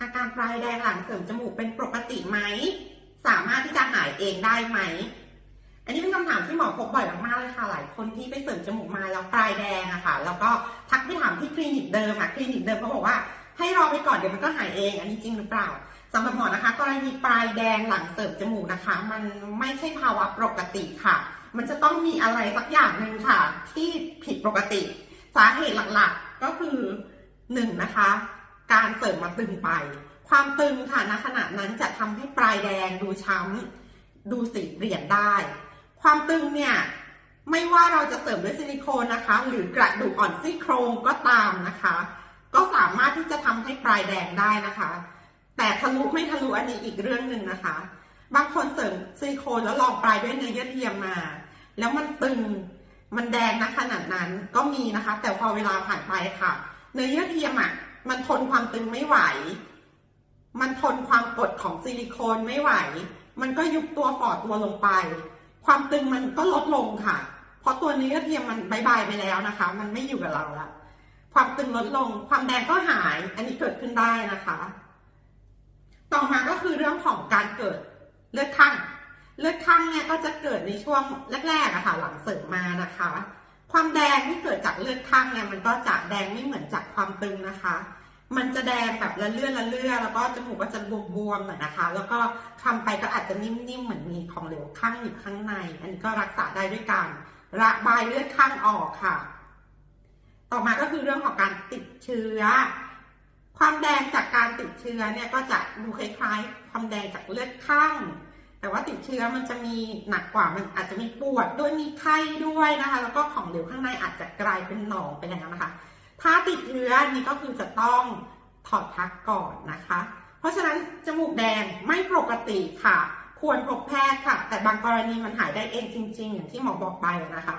อาการปลายแดงหลังเสริมจมูกเป็นปกติไหม สามารถที่จะหายเองได้ไหม อันนี้เป็นคำถามที่หมอพบบ่อยมากๆเลยค่ะ หลายคนที่ไปเสริมจมูกมาแล้วปลายแดงอะค่ะ แล้วก็ทักไปถามที่คลินิกเดิมอะคลินิกเดิมเขาบอกว่าให้รอไปก่อนเดี๋ยวมันก็หายเอง อันนี้จริงหรือเปล่าสำหรับหมอนะคะ กรณีปลายแดงหลังเสริมจมูกนะคะ มันไม่ใช่ภาวะปกติค่ะ มันจะต้องมีอะไรสักอย่างหนึ่งค่ะ ที่ผิดปกติ สาเหตุหลักๆก็คือหนึ่งนะคะ การเสริมมาตึงไป ความตึงค่ะณขณะนั้นจะทำให้ปลายแดงดูช้ำดูสีเปลี่ยนได้ ความตึงเนี่ยไม่ว่าเราจะเสริมด้วยซิลิโคนนะคะ หรือกระดูกอ่อนซี่โครงก็ตามนะคะ ก็สามารถที่จะทำให้ปลายแดงได้นะคะ แต่ทะลุไม่ทะลุอันนี้อีกเรื่องหนึ่งนะคะ บางคนเสริมซิลิโคนแล้วลองปลายด้วยเนื้อเยื่อเทียมมา แล้วมันตึงมันแดงนะขนาดนั้นก็มีนะคะ แต่พอเวลาผ่านไปค่ะ เนื้อเยื่อเทียมอะ มันทนความตึงไม่ไหว มันทนความกดของซิลิโคนไม่ไหว มันก็ยุบตัวฝ่อตัวลงไป ความตึงมันก็ลดลงค่ะ เพราะตัวเนื้อเทียมมันบายบายไปแล้วนะคะ มันไม่อยู่กับเราละ ความตึงลดลง ความแดงก็หาย อันนี้เกิดขึ้นได้นะคะ ต่อมาก็คือเรื่องของการเกิดเลือดข้างเลือดข้างเนี่ยก็จะเกิดในช่วงแรกๆอะค่ะ หลังเสริมมานะคะ ความแดงที่เกิดจากเลือดข้างเนี่ยมันก็จะแดงไม่เหมือนจากความตึงนะคะ มันจะแดงแบบละเลื่อนละเลื่อนแล้วก็จมูกก็จะบวมๆหน่อยนะคะ แล้วก็คำไปก็อาจจะนิ่มๆเหมือนมีของเหลวข้างอยู่ข้างใน อันนี้ก็รักษาได้ด้วยการระบายเลือดข้างออกค่ะ ต่อมาก็คือเรื่องของการติดเชื้อ ความแดงจากการติดเชื้อเนี่ยก็จะดูคล้ายๆ ความแดงจากเลือดข้าง แต่ว่าติดเชื้อมันจะมีหนักกว่ามันอาจจะมีปวดด้วยมีไข้ด้วยนะคะ แล้วก็ของเหลวข้างในอาจจะกลายเป็นหนองไปแล้วนะคะ ถ้าติดเชื้อนี่ก็คือจะต้องถอดพักก่อนนะคะ เพราะฉะนั้นจมูกแดงไม่ปกติค่ะ ควรพบแพทย์ค่ะ แต่บางกรณีมันหายได้เองจริง ๆ อย่างที่หมอบอกไปนะคะ